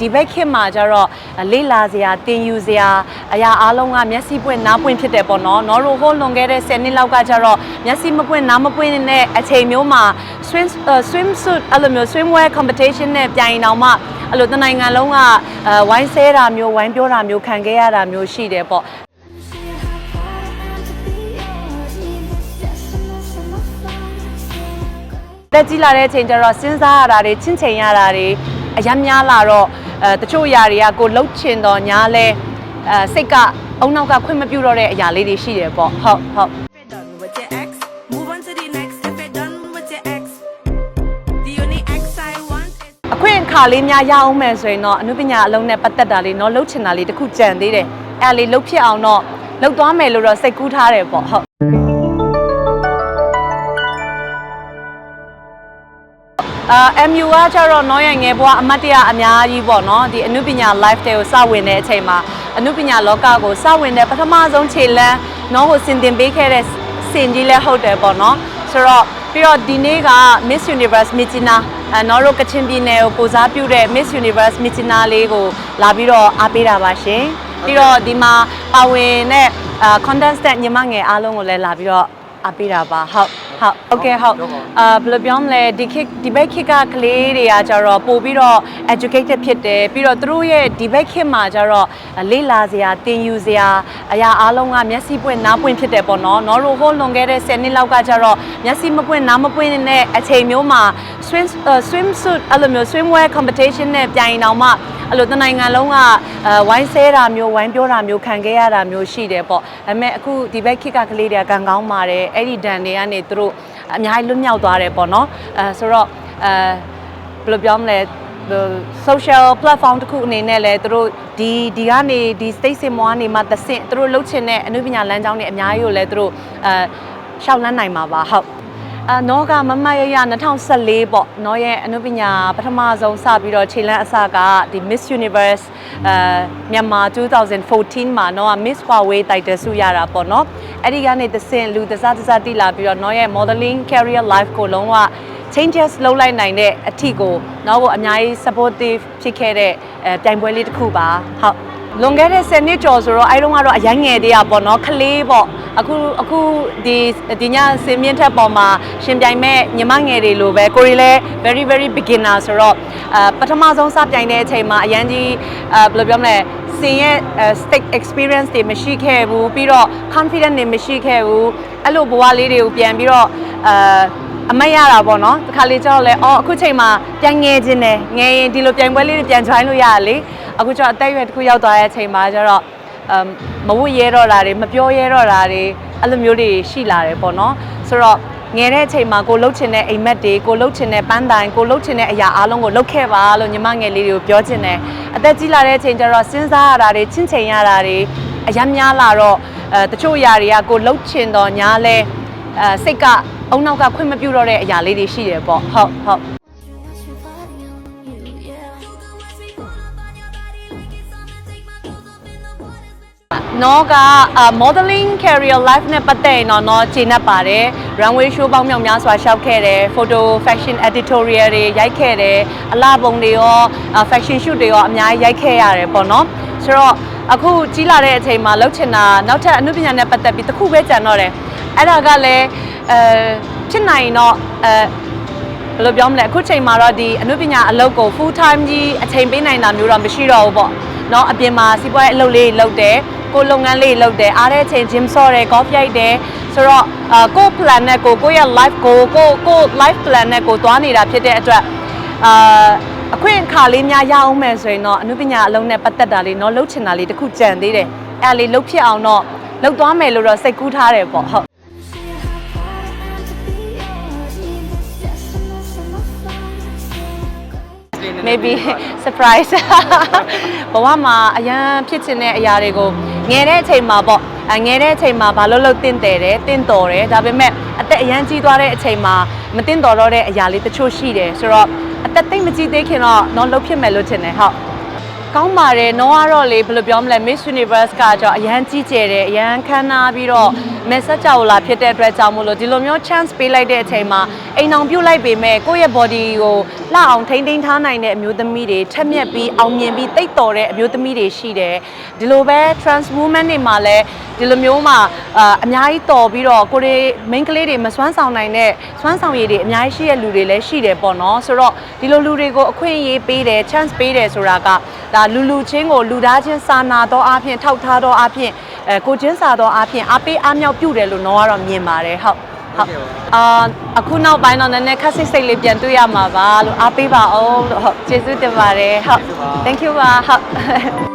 ဒီဘက်ခေတ်မှာကျတော့လေးလာစရာတင်ယူစရာအရာအားလုံးကမျက်စိပွင့်နားပွင့်ဖြစ်တယ်ပေါ့နော်နော်တို့ဟိုလွန်ခဲ့တဲ့10နှစ်လောက်ကကျတော့မျက်စိမပွင့်နားမပွင့်တဲ့အချိန်မျိုးမှာ swim swim suit အဲ့လိုမျိုး swimwear competition နဲ့ပြိုင်အောင်မှအဲ့လိုတနိုင်ငံလုံးကဝိုင်းဆဲတာမျိုးဝိုင်းပြောတာမျိုးခံခဲ့ရတာမျိုးရှိတယ်ပေါ့တက်ကြီးလာတဲ့အချိန်ကျတော့စဉ်းစားရတာတွေချင့်ချိန်ရတာတွေအယမ်းများလာတော့ အဲတချို့အရာတွေကကိုလှုပ်ချင်တော့ညာလဲအဲစိတ်ကအုံနောက်ကခွင့်မပြုတော့တဲ့အရာလေးတွေရှိတယ်ပေါ့ဟုတ်ဟုတ် If it done with your ex, move on to the next. If it done with your ex, the only ex I want is. အခွင့်အခါလေးများရအောင်မယ်ဆိုရင်တော့အနုပညာအလုံးနဲ့ပတ်သက်တာလေးတော့လှုပ်ချင်တာလေးတစ်ခုကြံသေးတယ်အဲ့ဒါလေးလှုပ်ဖြစ်အောင်တော့လှုပ်သွားမယ်လို့တော့စိတ်ကူးထားတယ်ပေါ့ဟုတ် အာ MU ကကျတော့နော်ရငယ်ဘွားအမတ်တရအများကြီးပေါ့နော်ဒီအနုပညာ live တွေကိုစဝင်တဲ့အချိန်မှာအနုပညာလောကကိုစဝင်တဲ့ပထမဆုံးခြေလမ်းနော်ကိုစင်တင်ပေးခဲ့တဲ့စင်ကြီးလည်းဟုတ်တယ်ပေါ့နော်ဆိုတော့ပြီးတော့ဒီနေ့က Miss Universe မြစ်ကြီးနားအဲနော်တို့ကချင်ပြည်နယ်ကိုကိုစားပြုတဲ့ Miss Universe မြစ်ကြီးနားလေးကိုလာပြီးတော့အားပေးတာပါရှင်ပြီးတော့ဒီမှာပါဝင်တဲ့အာ contestant ညီမငယ်အားလုံးကိုလည်းလာပြီးတော့ အားပေးတာပါဟုတ်ဟုတ်ဟုတ်ကဲ့ဟုတ်အာဘယ်လိုပြောမလဲဒီခေတ်ဒီဘက်ခေတ်ကကလေးတွေကကြတော့ပို့ပြီးတော့ educated ဖြစ်တယ်ပြီးတော့သူတို့ရဲ့ဒီဘက်ခေတ်မှာကြတော့လေ့လာစရာသင်ယူစရာအရာအားလုံးကမျက်စိပွင့်နားပွင့်ဖြစ်တယ်ပေါ့နော်နော်တို့ဟိုလွန်ခဲ့တဲ့10နှစ်လောက်ကကြတော့မျက်စိမပွင့်နားမပွင့်တဲ့အချိန်မျိုးမှာ swim swim suit အဲ့လိုမျိုး swimwear competition နဲ့ပြိုင်အောင်မှ အဲ့လိုတနိုင်ငံလုံးကဝိုင်းဆဲတာမျိုးဝိုင်းပြောတာမျိုးခံခဲ့ရတာမျိုးရှိတယ်ပေါ့ဒါပေမဲ့အခုဒီဘက်ခေတ်ကကလေးတွေကကံကောင်းပါတယ်အဲ့ဒီဒဏ်တွေကနေသူတို့အများကြီးလွတ်မြောက်သွားတယ်ပေါ့နော်အဲဆိုတော့အဲဘယ်လိုပြောမလဲ social platform တစ်ခုအနေနဲ့လည်းသူတို့ဒီဒီကနေဒီ state စင်မွားနေမှသဆင့်သူတို့လှုပ်ချင်တဲ့အမှုပညာလမ်းကြောင်းတွေအများကြီးကိုလည်းသူတို့အဲရှောက်လန်းနိုင်မှာပါဟုတ် အာနောကမမရရ2014ပေါ့နော်ရဲ့အနုပညာပထမဆုံးစပြီးတော့ခြေလန်းအစကဒီ Miss Universe အဲမြန်မာ2014မှာနော်က Miss Huawei title ဆုရတာပေါ့နော်အဲ့ဒီကနေသဆင့်လူတစားတစားတိလာပြီးတော့နော်ရဲ့ modeling career life ကိုလုံးဝ changes လုပ်လိုက်နိုင်တဲ့အထီကိုတော့ကိုအများကြီး supportive ဖြစ်ခဲ့တဲ့အဲပြိုင်ပွဲလေးတစ်ခုပါဟုတ် လွန်ခဲ့တဲ့10နှစ်ကျော်ဆိုတော့အဲတုန်းကတော့အရင်ငယ်သေးတာပေါ့နော်ကလေးပေါ့အခုအခုဒီဒီညစင်မြင့်ထက်ပေါ်မှာရှင်ပြိုင်မဲ့ညီမငယ်တွေလိုပဲကိုရီလည်း very very beginner ဆိုတော့အဲပထမဆုံးစပြိုင်တဲ့အချိန်မှာအရင်ကြီးအဲဘယ်လိုပြောမလဲစင်ရဲ့ stick experience တွေမရှိခဲ့ဘူးပြီးတော့ confident တွေမရှိခဲ့ဘူးအဲ့လိုဘဝလေးတွေကိုပြန်ပြီးတော့အဲအမတ်ရတာပေါ့နော်တခါလေးကျတော့လဲအော်အခုချိန်မှာပြန်ငယ်ခြင်းတယ်ငယ်ရင်ဒီလိုပြိုင်ပွဲလေးတွေပြန် join လို့ရရလေ အခုကျတော့အသက်အရွယ်တစ်ခုရောက်သွားတဲ့အချိန်မှာကျတော့အမ်မဝတ်ရဲတော့တာတွေမပြောရဲတော့တာတွေအဲ့လိုမျိုးတွေရှိလာတယ်ပေါ့နော်ဆိုတော့ငယ်တဲ့အချိန်မှာကိုလှုပ်ချင်တဲ့အိမ်မက်တွေကိုလှုပ်ချင်တဲ့ပန်းတိုင်ကိုလှုပ်ချင်တဲ့အရာအားလုံးကိုလှုပ်ခဲ့ပါလို့ညီမငယ်လေးတွေကိုပြောချင်တယ်အသက်ကြီးလာတဲ့အချိန်ကျတော့စဉ်းစားရတာတွေချင့်ချိန်ရတာတွေအယမ်းများလာတော့အဲတချို့အရာတွေကကိုလှုပ်ချင်တော့ညာလဲအဲစိတ်ကအုံနောက်ကခွင့်မပြုတော့တဲ့အရာလေးတွေရှိတယ်ပေါ့ဟုတ်ဟုတ် နော်က modeling career life နဲ့ပတ်သက်ရင်တော့နော်ခြေနှက်ပါတယ် runway show ပေါင်းမြောက်များစွာရှောက်ခဲ့တယ် photo fashion editorial တွေရိုက်ခဲ့တယ်အလှပုံတွေရော fashion shoot တွေရောအများကြီးရိုက်ခဲ့ရတယ်ပေါ့နော်ဆိုတော့အခုကြီးလာတဲ့အချိန်မှာလှုပ်ချင်တာနောက်ထပ်အမှုပညာနဲ့ပတ်သက်ပြီးတစ်ခုပဲကြံတော့တယ်အဲ့ဒါကလည်းအဲဖြစ်နိုင်တော့အဲဘယ်လိုပြောမလဲအခုချိန်မှာတော့ဒီအမှုပညာအလုပ်ကို full time ကြီးအချိန်ပေးနိုင်တာမျိုးတော့မရှိတော့ဘူးပေါ့เนาะအပြင်မှာစီးပွားရေးအလုပ်လေးလုပ်တယ် ကိုယ်လုပ်ငန်းလေးလုပ်တယ်အားတဲ့အချိန် gym ဆော့တယ် golf ရိုက်တယ်ဆိုတော့အာကိုယ့် plan နဲ့ကိုကိုယ့်ရဲ့ life ကိုကိုကိုယ့် life plan နဲ့ကိုသွားနေတာဖြစ်တဲ့အတွက်အာအခွင့်အခါလေးများရအောင်မယ်ဆိုရင်တော့အနုပညာအလုံးနဲ့ပတ်သက်တာလေးเนาะလှုပ်ချင်တာလေးတစ်ခုကြံသေးတယ်အဲ့ဒါလေးလှုပ်ဖြစ်အောင်တော့လှုပ်သွားမယ်လို့တော့စိတ်ကူးထားတယ်ပေါ့ဟုတ် maybe surprise ဘဝမှာအရန်ဖြစ်ချင်တဲ့အရာတွေကိုငယ်တဲ့အချိန်မှာပေါ့အငယ်တဲ့အချိန်မှာဘာလို့လို့တင့်တယ်တယ်တင့်တော်တယ်ဒါပေမဲ့အသက်အရန်ကြီးသွားတဲ့အချိန်မှာမတင့်တော်တော့တဲ့အရာလေးတချို့ရှိတယ်ဆိုတော့အသက်သိမ့်မကြီးသေးခင်တော့တော့လှုပ်ဖြစ်မယ်လို့ထင်တယ်ဟုတ် ကောင်းပါတယ်နော်ကတော့လေဘယ်လိုပြောမလဲ Miss Universe ကကြောင့်အရန်ကြီးကျယ်တယ်အရန်ခမ်းနားပြီးတော့ message ကြောက်လာဖြစ်တဲ့အတွက်ကြောင့်မို့လို့ဒီလိုမျိုး chance ပေးလိုက်တဲ့အချိန်မှာအိမ်အောင်ပြုတ်လိုက်ပေမဲ့ကိုယ့်ရဲ့ body ကိုလှအောင်ထိမ့်သိမ်းထားနိုင်တဲ့အမျိုးသမီးတွေထက်မြက်ပြီးအောင်မြင်ပြီးတိတ်တော်တဲ့အမျိုးသမီးတွေရှိတယ်ဒီလိုပဲ trans woman တွေမှာလည်းဒီလိုမျိုးမှာအာအများကြီးတော်ပြီးတော့ကိုရီ main ကလေးတွေမစွမ်းဆောင်နိုင်တဲ့စွမ်းဆောင်ရည်တွေအများကြီးရှိတဲ့လူတွေလည်းရှိတယ်ပေါ့နော်ဆိုတော့ဒီလိုလူတွေကိုအခွင့်အရေးပေးတယ် chance ပေးတယ်ဆိုတာကဒါလူလူချင်းကိုလူသားချင်းစာနာတော့အဖြစ်ထောက်ထားတော့အဖြစ်အဲကိုချင်းစာတော့အဖြစ်အားပေးအားမြောက်ပြုတယ်လို့တော့ကတော့မြင်ပါတယ်ဟုတ်ဟုတ်အာအခုနောက်ပိုင်းတော့နည်းနည်းခက်စိတ်စိတ်လေးပြန်တွေ့ရမှာပါလို့အားပေးပါအောင်လို့ဟုတ်ကျေးဇူးတင်ပါတယ်ဟုတ် thank you ပါဟုတ်